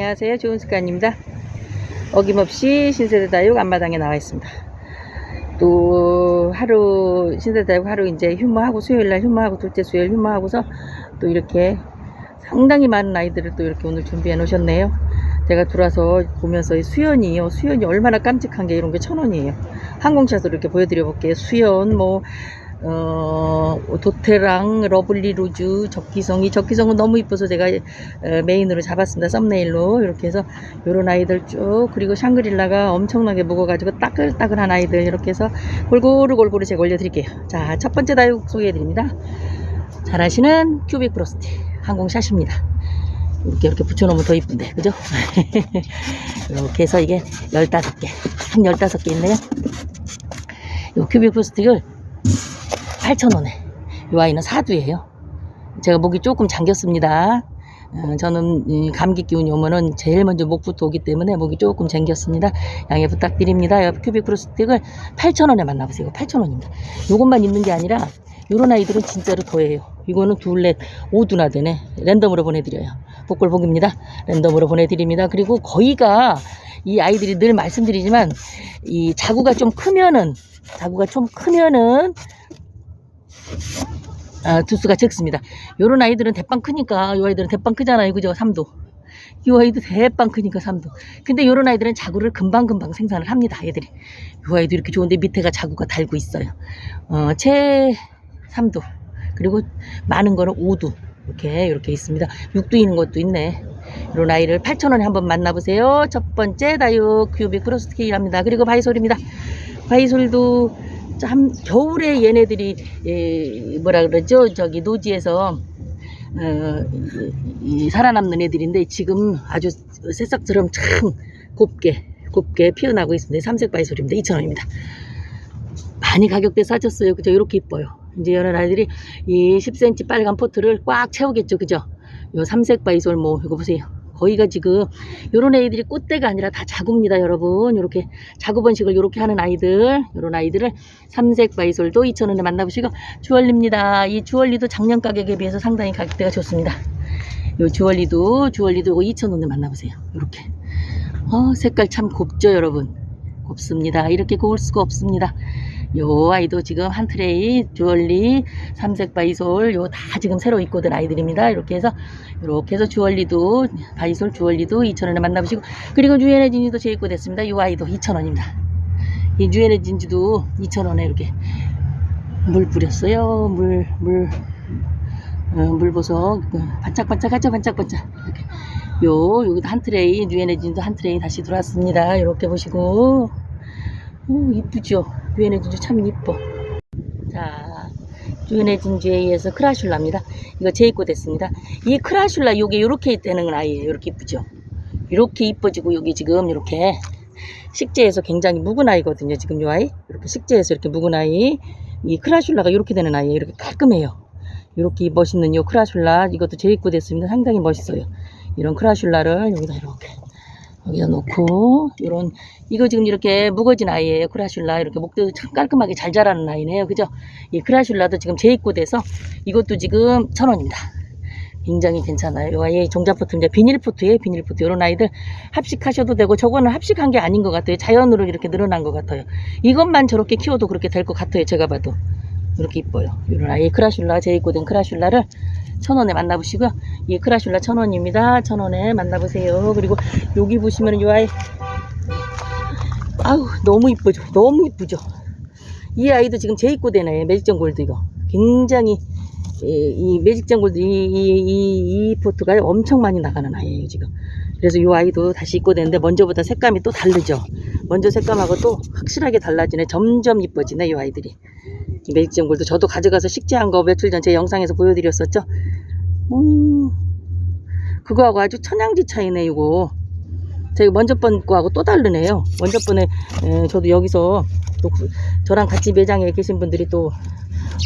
안녕하세요. 좋은 습관입니다. 어김없이 신세대 다육 앞마당에 나와 있습니다. 또 하루 신세대 다육 하루 이제 휴무하고 수요일 날 휴무하고 둘째 수요일 휴무하고서 또 이렇게 상당히 많은 아이들을 또 이렇게 오늘 준비해 놓으셨네요. 제가 들어와서 보면서 이 수연이요. 수연이 얼마나 깜찍한 게 이런 게 천 원이에요. 항공샷으로 이렇게 보여드려 볼게요. 수연, 뭐, 어, 도테랑, 러블리 루즈, 적기성이, 적기성은 너무 이뻐서 제가 어, 메인으로 잡았습니다. 썸네일로. 이렇게 해서 요런 아이들 쭉, 그리고 샹그릴라가 엄청나게 무거워가지고 따글따글한 아이들 이렇게 해서 골고루 골고루 제가 올려드릴게요. 자, 첫 번째 다육 소개해드립니다. 잘하시는 큐빅 프로스트 항공샷입니다. 이렇게 이렇게 붙여놓으면 더 이쁜데, 그죠? 이렇게 해서 이게 15개, 한 15개 있네요. 요 큐빅 프로스틱을 8,000원에. 이 아이는 사두예요. 제가 목이 조금 잠겼습니다. 어, 저는 이 감기 기운이 오면은 제일 먼저 목부터 오기 때문에 목이 조금 잠겼습니다. 양해 부탁드립니다. 요 큐빅 프로 스틱을 8,000원에 만나보세요. 8,000원입니다. 요것만 있는 게 아니라 요런 아이들은 진짜로 더해요. 이거는 둘넷 오두나 되네. 랜덤으로 보내드려요. 복골복입니다. 랜덤으로 보내드립니다. 그리고 거의가 이 아이들이 늘 말씀드리지만 이 자구가 좀 크면은 자구가 좀 크면은 아, 두수가 적습니다. 요런 아이들은 대빵 크니까 요 아이들은 대빵 크잖아요. 그죠? 3도. 이 아이도 대빵 크니까 3도. 근데 요런 아이들은 자구를 금방금방 생산을 합니다. 얘들이. 요 아이도 이렇게 좋은데 밑에가 자구가 달고 있어요. 어, 채 3도. 그리고 많은 거는 5도. 이렇게 이렇게 있습니다. 6도 있는 것도 있네. 이런 아이를 8,000원에 한번 만나보세요. 첫 번째 다육 큐빅 크로스케일합니다. 그리고 바이솔입니다. 바이솔도 참 겨울에 얘네들이 예, 뭐라 그러죠? 저기 노지에서 어, 이, 이 살아남는 애들인데 지금 아주 새싹처럼 참 곱게 곱게 피어나고 있습니다. 삼색 바이솔입니다. 2,000원입니다. 많이 가격대 싸졌어요. 그죠? 이렇게 이뻐요. 이제 이런 아이들이 이 10cm 빨간 포트를 꽉 채우겠죠. 그죠? 요 삼색 바이솔 뭐 이거 보세요. 거의가 지금 요런 애들이 꽃대가 아니라 다 자구입니다 여러분. 요렇게 자구 번식을 요렇게 하는 아이들 요런 아이들을 삼색 바이솔도 2,000원에 만나보시고 주얼리입니다. 이 주얼리도 작년 가격에 비해서 상당히 가격대가 좋습니다. 요 주얼리도 주얼리도 이거 2,000원에 만나보세요. 요렇게. 어 색깔 참 곱죠 여러분? 곱습니다. 이렇게 고울 수가 없습니다 요 아이도 지금 한 트레이 주얼리 삼색 바이솔 요 다 지금 새로 입고 든 아이들입니다. 이렇게 해서 이렇게 해서 주얼리도 바이솔 주얼리도 2,000원에 만나보시고 그리고 유엔의 진지도 재입고 됐습니다. 이 아이도 2,000원입니다. 이 유엔의 진지도 2,000원에 이렇게 물 뿌렸어요. 물 물 어, 물보석 반짝반짝 하죠? 반짝반짝. 이렇게. 요 여기도 한 트레이 유엔의 진도 한 트레이 다시 들어왔습니다. 이렇게 보시고. 오 이쁘죠 유엔의 진주 참 이뻐. 자 유엔의 진주에 의해서 크라슐라입니다. 이거 재입고 됐습니다. 이 크라슐라 요게 요렇게 되는 아이예요. 요렇게 이쁘죠? 이렇게 이뻐지고 여기 지금 이렇게 식재에서 굉장히 묵은 아이거든요 지금 요 아이. 이렇게 식재에서 이렇게 묵은 아이. 이 크라슐라가 이렇게 되는 아이예요. 이렇게 깔끔해요. 이렇게 멋있는 요 크라슐라. 이것도 재입고 됐습니다. 상당히 멋있어요. 이런 크라슐라를 여기다 이렇게 여기다 놓고 이런 이거 지금 이렇게 무거진 아이예요. 크라슐라. 이렇게 목도 참 깔끔하게 잘 자라는 아이네요. 그죠? 이 크라슐라도 지금 재입고 돼서 이것도 지금 천 원입니다. 굉장히 괜찮아요. 이 아이 종자포트 이제 비닐포트예요 비닐포트 이런 아이들 합식하셔도 되고 저거는 합식한 게 아닌 것 같아요. 자연으로 이렇게 늘어난 것 같아요. 이것만 저렇게 키워도 그렇게 될 것 같아요. 제가 봐도. 이렇게 이뻐요. 이런 아이 크라슐라 재입고 된 크라슐라를 천 원에 만나보시고요. 이 크라슐라 천 원입니다. 천 원에 만나보세요. 그리고 여기 보시면 이 아이 아우 너무 이쁘죠. 너무 이쁘죠. 이 아이도 지금 재입고 되네. 매직전 골드 이거 굉장히 이, 이 매직전 골드 이, 이, 포트가 엄청 많이 나가는 아이예요 지금. 그래서 이 아이도 다시 입고 되는데 먼저보다 색감이 또 다르죠. 먼저 색감하고 또 확실하게 달라지네. 점점 이뻐지네 이 아이들이. 이 매직전 골드 저도 가져가서 식재한 거 며칠 전 제 영상에서 보여드렸었죠. 음, 그거하고 아주 천양지 차이네 이거. 제가 먼저 번 거하고 또 다르네요. 먼저 번에 에, 저도 여기서 또 그- 저랑 같이 매장에 계신 분들이 또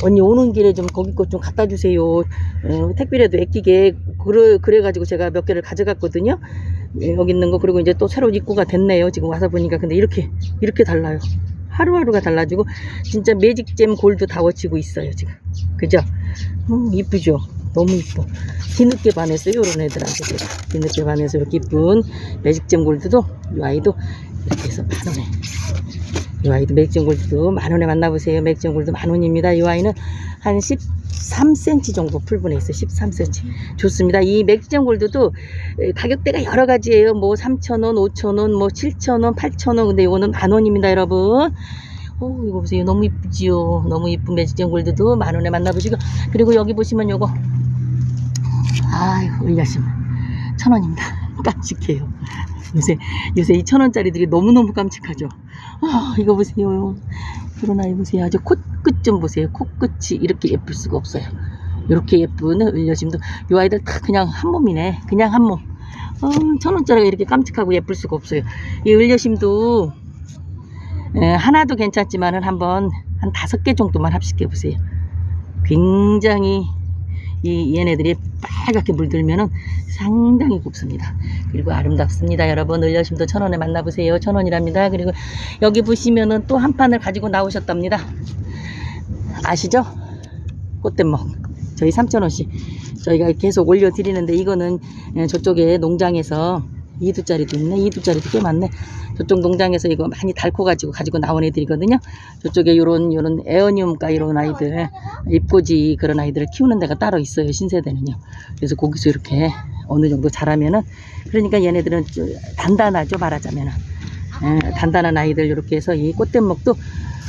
언니 오는 길에 좀 거기 것 좀 갖다 주세요. 어, 택배라도 아끼게 그래 그래가지고 제가 몇 개를 가져갔거든요. 예, 여기 있는 거 그리고 이제 또 새로 입고가 됐네요. 지금 와서 보니까 근데 이렇게 이렇게 달라요. 하루하루가 달라지고 진짜 매직잼 골드 다 워치고 있어요 지금. 그죠? 음, 이쁘죠? 너무 이뻐. 뒤늦게 반했어요. 요런 애들한테 제가. 뒤늦게 반해서 이렇게 이쁜 매직잼 골드도 이 아이도 이렇게 해서 만 원에. 이 아이도 맥점 골드도 만 원에 만나보세요. 맥점 골드 만 원입니다. 이 아이는 한 13cm 정도 풀분에 있어요. 13cm. 좋습니다. 이 맥점 골드도 에, 가격대가 여러 가지예요. 뭐 3,000원, 5,000원, 뭐 7,000원, 8,000원. 근데 이거는 만 원입니다, 여러분. 오, 이거 보세요. 너무 이쁘지요. 너무 이쁜 매직점 골드도 만 원에 만나보시고. 그리고 여기 보시면 요거. 아유, 올려심. 천 원입니다. 깜찍해요. 요새, 요새 이 천 원짜리들이 너무너무 깜찍하죠. 아, 이거 보세요. 그러나 이 보세요. 아주 코끝 좀 보세요. 코끝이 이렇게 예쁠 수가 없어요. 이렇게 예쁜 을려심도 이 아이들 다 그냥 한 몸이네. 그냥 한 몸. 어, 천 원짜리가 이렇게 깜찍하고 예쁠 수가 없어요. 이 을려심도 에, 하나도 괜찮지만은 한번 한 다섯 개 정도만 합식해 보세요. 굉장히 이 얘네들이 빨갛게 물들면은 상당히 곱습니다. 그리고 아름답습니다. 여러분 을려심도 천 원에 만나보세요. 천 원이랍니다. 그리고 여기 보시면은 또 한 판을 가지고 나오셨답니다. 아시죠? 꽃대먹. 저희 3,000원씩 저희가 계속 올려드리는데 이거는 예, 저쪽에 농장에서 2두짜리도 있네. 2두짜리도 꽤 많네. 저쪽 농장에서 이거 많이 닳고 가지고 가지고 나온 애들이거든요. 저쪽에 요런 요런 에어니움가 이런 아이들 입고지 그런 아이들을 키우는 데가 따로 있어요. 신세대는요. 그래서 거기서 이렇게 어느 정도 자라면은 그러니까 얘네들은 좀 단단하죠 말하자면은 예, 단단한 아이들 이렇게 해서 이 꽃대목도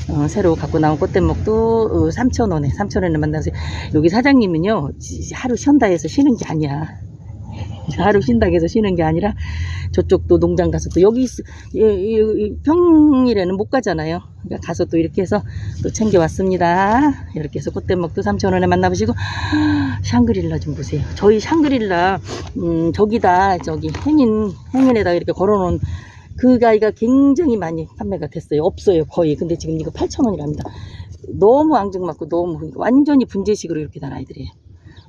어, 새로 갖고 나온 꽃대목도 어, 3,000원에 3,000원에 만나세요. 여기 사장님은요 지- 하루 쉬다 해서 쉬는 게 아니야. 하루 쉰다 해서 쉬는 게 아니라 저쪽도 농장 가서 또 여기 평일에는 못 가잖아요. 그러니까 가서 또 이렇게 해서 또 챙겨 왔습니다. 이렇게 해서 꽃대목도 3,000원에 만나보시고 샹그릴라 좀 보세요. 저희 샹그릴라 음, 저기다 저기 행인 행인에다가 이렇게 걸어놓은 그 가위가 굉장히 많이 판매가 됐어요. 없어요 거의. 근데 지금 이거 8,000원이랍니다. 너무 앙증맞고 너무 완전히 분재식으로 이렇게 된 아이들이에요.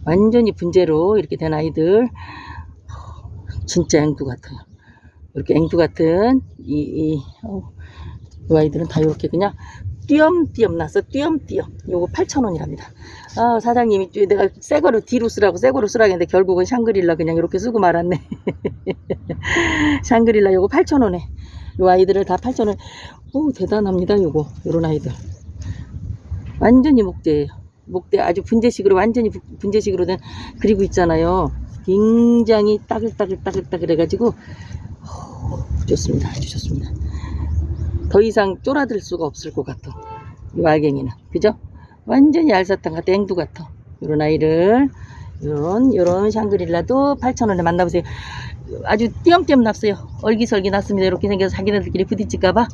완전히 분재로 이렇게 된 아이들 진짜 앵두 같아요. 이렇게 앵두 같은 이, 이, 어, 이 아이들은 다 이렇게 그냥 띄엄띄엄 나서 띄엄띄엄 요거 8,000원이랍니다. 아 사장님이 좀 내가 새 거로 뒤로 쓰라고 새 거로 쓰라고 했는데 결국은 샹그릴라 그냥 이렇게 쓰고 말았네. 샹그릴라 요거 8,000원에 요 아이들을 다 8,000원 오 대단합니다 요거 요런 아이들 완전히 목대예요. 목대 아주 분재식으로 완전히 부- 분재식으로 된 그리고 있잖아요. 굉장히 따글따글따글따글 해가지고 어, 좋습니다. 아주 좋습니다. 더 이상 쫄아들 수가 없을 것 같아. 이 알갱이는 그죠? 완전히 알사탕 같아 앵두 같아. 요런 아이를 요런 요런 샹그릴라도 8,000원에 만나보세요. 아주 띄엄띄엄 났어요. 얼기설기 났습니다. 이렇게 생겨서 자기네들끼리 부딪힐까봐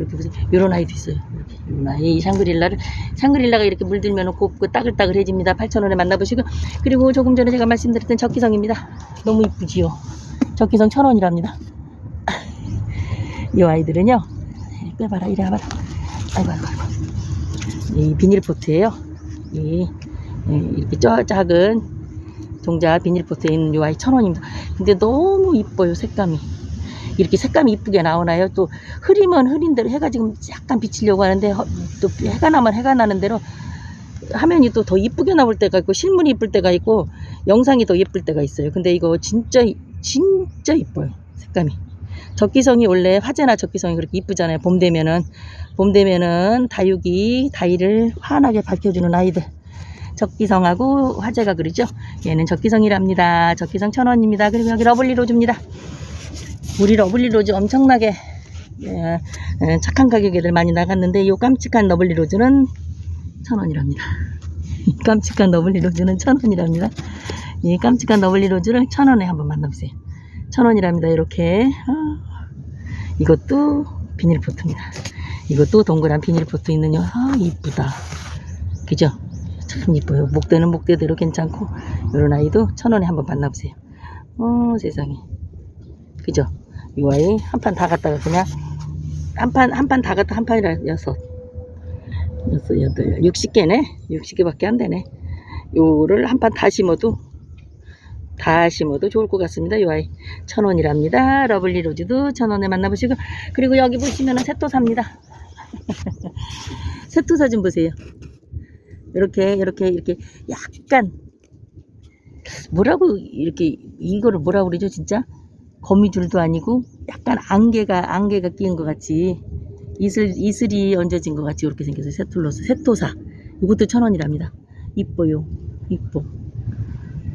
이렇게 보세요. 요런 아이도 있어요. 이렇게 요런 아이 이 샹그릴라를 샹그릴라가 이렇게 물들면 곱고 따글따글해집니다. 8,000원에 만나보시고 그리고 조금 전에 제가 말씀드렸던 적기성입니다. 너무 이쁘지요. 적기성 1,000원이랍니다. 이 아이들은요. 빼봐라 이래 봐라. 아이고 아이고 아이고. 이 비닐포트예요. 이 예, 이렇게 저 작은 종자 비닐포트에 있는 이 아이 1,000원입니다. 근데 너무 이뻐요 색감이. 이렇게 색감이 이쁘게 나오나요? 또 흐리면 흐린 대로 해가 지금 약간 비치려고 하는데 허- 또 해가 나면 해가 나는 대로 화면이 또 더 이쁘게 나올 때가 있고 실물이 이쁠 때가 있고 영상이 더 예쁠 때가 있어요. 근데 이거 진짜 진짜 이뻐요. 색감이. 적기성이 원래 화재나 적기성이 그렇게 이쁘잖아요. 봄 되면은 봄 되면은 다육이 다이를 환하게 밝혀주는 아이들. 적기성하고 화재가 그러죠. 얘는 적기성이랍니다. 적기성 천 원입니다. 그리고 여기 러블리 로즈입니다. 우리 러블리 로즈 엄청나게 예, 예, 착한 가격에들 많이 나갔는데 이 깜찍한 러블리 로즈는 천 원이랍니다. 이 깜찍한 러블리 로즈는 천 원이랍니다. 이 깜찍한 러블리 로즈를 천 원에 한번 만나보세요. 천 원이랍니다. 이렇게 아, 이것도 비닐포트입니다. 이것도 동그란 비닐포트 있는 요 아, 이쁘다. 그죠? 참 이뻐요. 목대는 목대대로 괜찮고 이런 아이도 천 원에 한번 만나보세요. 어 세상에. 그죠? 이 아이 한 판 다 갖다가 그냥 한 판 한 판 다 갖다 한 판이라 여섯. 여섯 여덟 60개네? 60개밖에 안 되네. 요를 한 판 다 심어도 다 심어도 좋을 것 같습니다 이 아이. 천 원이랍니다. 러블리 로즈도 천 원에 만나보시고. 그리고 여기 보시면은 새토사입니다. 새토사 좀 보세요. 이렇게 이렇게 이렇게 약간 뭐라고 이렇게 이거를 뭐라고 그러죠 진짜 거미줄도 아니고 약간 안개가 안개가 끼는 것 같이 이슬 이슬이 얹어진 것 같이 이렇게 생겨서 세툴로스 세토사. 이것도 천 원이랍니다. 이뻐요. 이뻐.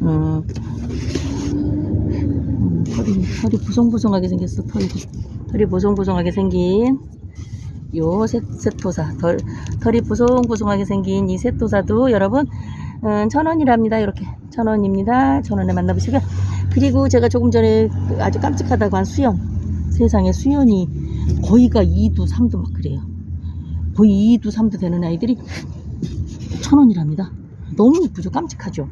어, 음, 털이 털이 보송보송하게 생겼어 털이. 털이 보송보송하게 생긴 요 세, 세토사. 털, 털이 보송보송하게 생긴 이 세토사도 여러분 음, 천 원이랍니다. 이렇게. 천 원입니다. 천 원에 만나보시고요 그리고 제가 조금 전에 그 아주 깜찍하다고 한 수연 세상에 수연이 거의가 2두 3두 막 그래요. 거의 2두 3두 되는 아이들이 천 원이랍니다. 너무 이쁘죠? 깜찍하죠?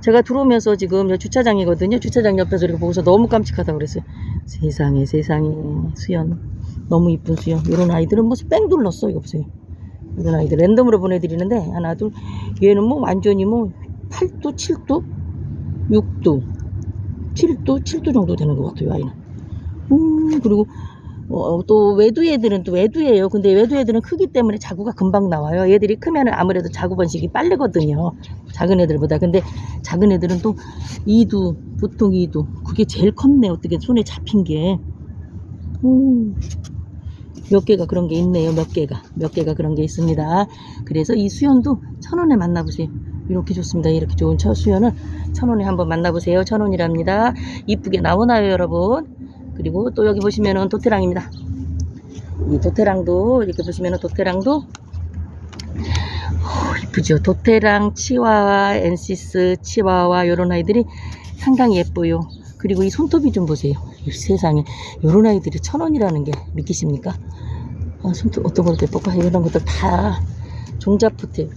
제가 들어오면서 지금 주차장이거든요. 주차장 옆에서 이렇게 보고서 너무 깜찍하다고 그랬어요. 세상에 세상에 수연 너무 이쁜 수연 이런 아이들은 무슨 뺑 둘렀어? 이거 보세요. 이런 아이들 랜덤으로 보내드리는데 하나 둘. 얘는 뭐 완전히 뭐 8도 7도 6도 7도 7도 정도 되는 것 같아요 아이는 음 그리고 어, 또 외두 애들은 또 외두예요 근데 외두 애들은 크기 때문에 자구가 금방 나와요 얘들이 크면은 아무래도 자구 번식이 빠르거든요 작은 애들보다 근데 작은 애들은 또 2두 보통 2두 그게 제일 컸네 어떻게 손에 잡힌 게 음. 몇 개가 그런 게 있네요. 몇 개가. 몇 개가 그런 게 있습니다. 그래서 이 수연도 천 원에 만나보세요. 이렇게 좋습니다. 이렇게 좋은 첫 수연을 천 원에 한번 만나보세요. 천 원이랍니다. 이쁘게 나오나요, 여러분? 그리고 또 여기 보시면은 도테랑입니다. 이 도테랑도 이렇게 보시면은 도테랑도 어, 이쁘죠. 도테랑, 치와와, 엔시스, 치와와 이런 아이들이 상당히 예뻐요. 그리고 이 손톱이 좀 보세요. 이 세상에 이런 아이들이 천 원이라는 게 믿기십니까? 아, 손톱 어떤 것도 예쁠까? 이런 것들 다 종자포트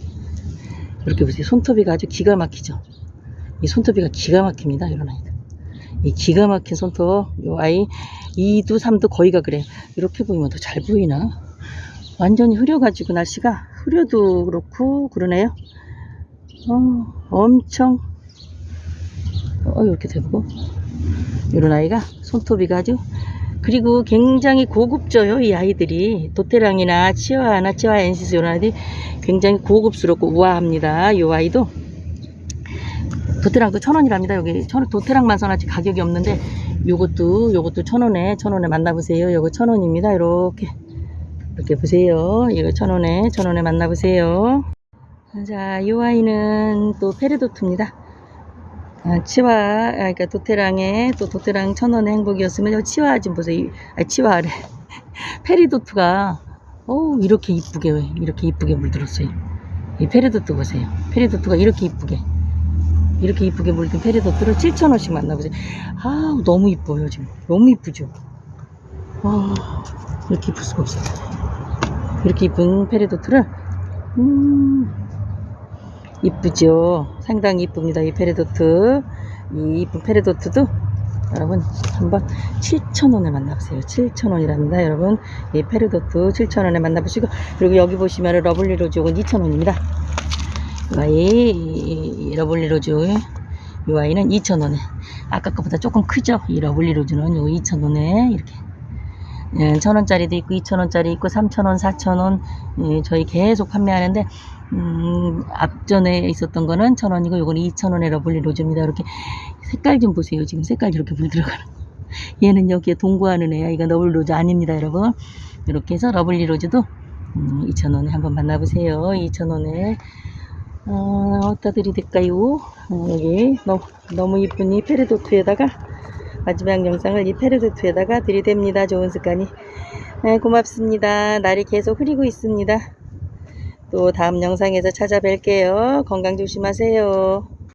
이렇게 보세요. 손톱이가 아주 기가 막히죠. 이 손톱이가 기가 막힙니다. 이런 아이들. 이 기가 막힌 손톱, 요 아이 2두 3두 거의가 그래요. 이렇게 보이면 더 잘 보이나? 완전히 흐려가지고 날씨가 흐려도 그렇고 그러네요. 어, 엄청 어 이렇게 되고 이런 아이가 손톱이가 아주 그리고 굉장히 고급져요 이 아이들이 도테랑이나 치와나 치와 엔시스 이런 아이들이 굉장히 고급스럽고 우아합니다. 이 아이도. 도테랑도 천 원이랍니다. 여기 천, 도테랑만 써놨지 가격이 없는데 요것도 요것도 천 원에 천 원에 만나보세요. 요거 천 원입니다. 이렇게. 이렇게 보세요. 이거 천 원에 천 원에 만나보세요. 자이 아이는 또 페르도트입니다. 아, 치와, 아, 그러니까 도테랑에 또 도테랑 천 원의 행복이었으면 요 치와 좀 보세요. 이- 아, 치와래. 페리도트가 어 이렇게 이쁘게 왜 이렇게 이쁘게 물들었어요. 이 페리도트 보세요. 페리도트가 이렇게 이쁘게 이렇게 이쁘게 물든 페리도트를 7천 원씩 만나보세요. 아 너무 이뻐요 지금. 너무 이쁘죠. 와 이렇게 이쁠 수가 없어요. 이렇게 이쁜 페리도트를 음. 이쁘죠. 상당히 이쁩니다. 이 페레도트. 이 이쁜 페레도트도 여러분 한번 7,000원에 만나보세요. 7,000원이랍니다. 여러분 이 페레도트 7,000원에 만나보시고 그리고 여기 보시면 러블리 로즈 이건 2,000원입니다. 이 아이 러블리 로즈 이 아이는 2,000원에 아까 거보다 조금 크죠. 이 러블리 로즈는 요 2,000원에 이렇게 예, 1,000원짜리도 있고 2,000원짜리 있고 3,000원, 4,000원 예, 저희 계속 판매하는데 음, 앞전에 있었던 거는 1,000원이고 요거는 2,000원의 러블리 로즈입니다. 이렇게 색깔 좀 보세요. 지금 색깔 이렇게 불 들어가는 얘는 여기에 동거하는 애야. 이거 러블리 로즈 아닙니다, 여러분. 이렇게 해서 러블리 로즈도 음, 2,000원에 한번 만나보세요. 2,000원에 어, 어디다 드릴까요? 어, 여기 너무, 너무 이쁜 이 페르도트에다가 마지막 영상을 이 페르도트에다가 들이댑니다. 좋은 습관이. 네, 고맙습니다. 날이 계속 흐리고 있습니다. 또 다음 영상에서 찾아뵐게요. 건강 조심하세요.